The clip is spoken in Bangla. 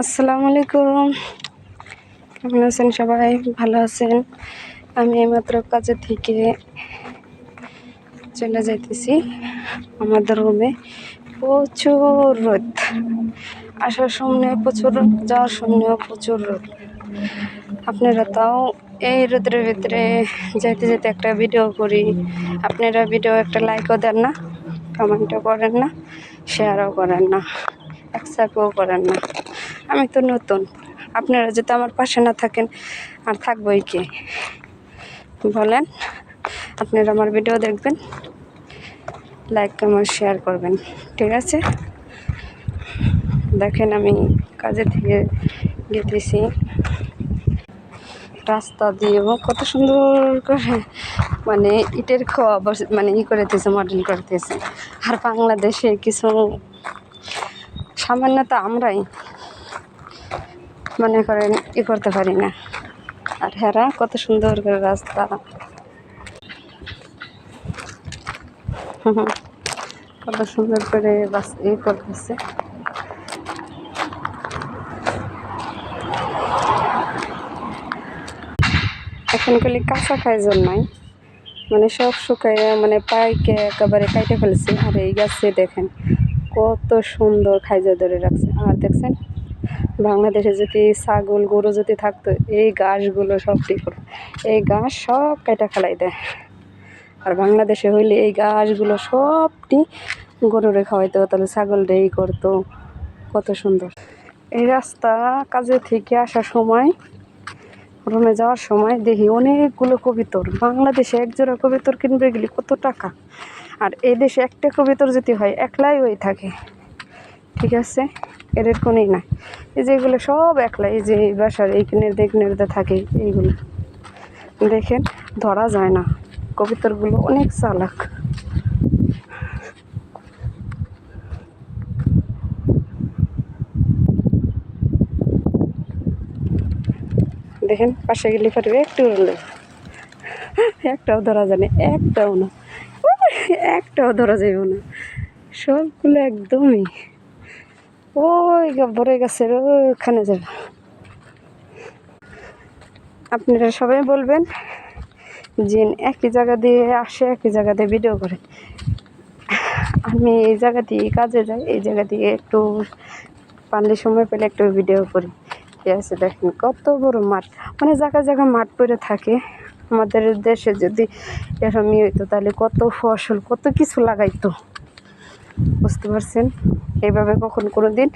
আসসালামু আলাইকুম। কেমন আছেন সবাই? ভালো আছেন? আমি এইমাত্র কাজে থেকে চলে যাইতেছি আমাদের রুমে। প্রচুর রোদ। আসার সময় প্রচুর রোদ যাওয়ার সময়ও প্রচুর রোদ। আপনারা তাও এই রোদের ভিতরে যেতে যেতে একটা ভিডিও করি। আপনারা ভিডিও একটা লাইকও দেন না, কমেন্টও করেন না, শেয়ারও করেন না অ্যাকসেপ্টও করেন না। আমি তো নতুন। আপনারা যদি আমার পাশে না থাকেন, আর থাকবোই কে? বলেন, আপনারা আমার ভিডিও দেখবেন লাইক কমেন্ট শেয়ার করবেন, ঠিক আছে? দেখেন আমি কাজে থেকে গেতেছি। রাস্তা দিয়ে এবং কত সুন্দর করে মানে ইটের খোয়া মানে ই করতেছে মডেল করতেছে। আর বাংলাদেশে কিছু সামান্য তো আমরাই। মনে করেন, ই করতে পারি না। আর হেরা কত সুন্দর করে রাস্তা। কত সুন্দর করে বাস ই করতেছে। এখন খালি কাঁচা খাইজন নাই মানে সব শুকাইয়া মানে পাইকে একেবারে কাইটে ফেলেছে। আর এই গাছে দেখেন কত সুন্দর খাইজা ধরে রাখছে। আর দেখছেন? বাংলাদেশে যদি ছাগল, গরু যদি থাকতো, এই ঘাসগুলো সব ঠিক এই ঘাস সব কাইটা ফেলাই দেয়। আর বাংলাদেশে হইলে এই ঘাসগুলো সবটি গরু গরুরে খাওয়াইতো তাহলে ছাগল এই করতো। কত সুন্দর। এই রাস্তা কাজে থেকে আসার সময়, রুমে যাওয়ার সময় দেখি অনেকগুলো কবিতর। বাংলাদেশে এক জোড়া কবিতর কিনবে গেলে কত টাকা? আর এই দেশে একটা কবিতর যদি হয়, একলাই হয়ে থাকে। ঠিক আছে? এদের কোনোই নাই। এই যে এগুলো সব একলা, এই যে এই বাসার এইখানে দেখনে থাকে এইগুলো। দেখেন, ধরা যায় না। কবিতরগুলো অনেক চালাক। দেখেন, পাশে গেলে পারবে একটু উড়লে একটাও ধরা যায় না, একটাও না। একটাও ধরা যাইব না। সবগুলো একদমই। ওই ভরে গেছে ওখানে যাবে আপনারা সবাই বলবেন যে একই জায়গা দিয়ে আসে, একই জায়গা দিয়ে ভিডিও করে। আমি এই জায়গা দিয়ে কাজে যাই, এই জায়গা দিয়ে একটু পারলে সময় পেলে একটু ভিডিও করি। ঠিক আছে, দেখেন কত বড় মাঠ। মানে জায়গায় জায়গায় মাঠ পড়ে থাকে। আমাদের দেশে যদি এরকমই হইতো, তাহলে কত ফসল, কত কিছু লাগাইতো। বুঝতে পারছেন? এইভাবে কখন কোনো দিন